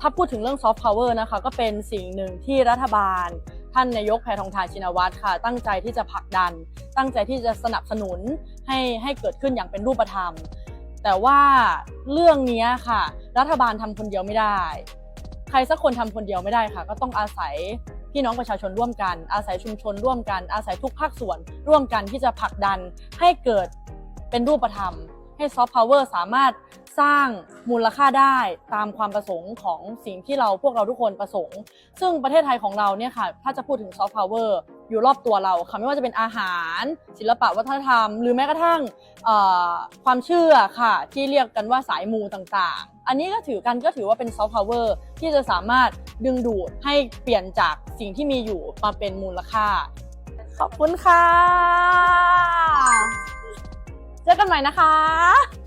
ถ้าพูดถึงเรื่องซอฟต์พาวเวอร์นะคะก็เป็นสิ่งหนึ่งที่รัฐบาล ท่านนายกแพทองทานชินวัตรค่ะ ตั้งใจที่จะผลักดัน ตั้งใจที่จะสนับสนุนให้ให้เกิดขึ้นอย่างเป็นรูปธรรม แต่ว่าเรื่องนี้ค่ะ รัฐบาลทำคนเดียวไม่ได้ ใครสักคนทำคนเดียวไม่ได้ค่ะ ก็ต้องอาศัยพี่น้องประชาชนร่วมกัน อาศัยชุมชนร่วมกัน อาศัยทุกภาคส่วนร่วมกันที่จะผลักดันให้เกิดเป็นรูปธรรม ให้ซอฟต์พาวเวอร์สามารถสร้างมูลค่าได้ตามความประสงค์ของสิ่งที่เราพวกเราทุกคนประสงค์ ซึ่งประเทศไทยของเราเนี่ยค่ะ ถ้าจะพูดถึงซอฟต์พาวเวอร์อยู่รอบตัวเราค่ะไม่ว่าจะเป็นอาหาร ศิลปะวัฒนธรรม หรือแม้กระทั่งความเชื่อค่ะ ที่เรียกกันว่าสายมูต่างๆ อันนี้ก็ถือกันก็ถือว่าเป็นซอฟต์พาวเวอร์ที่จะสามารถดึงดูดให้เปลี่ยนจากสิ่งที่มีอยู่มาเป็นมูลค่า ขอบคุณค่ะ เจอกันใหม่นะคะ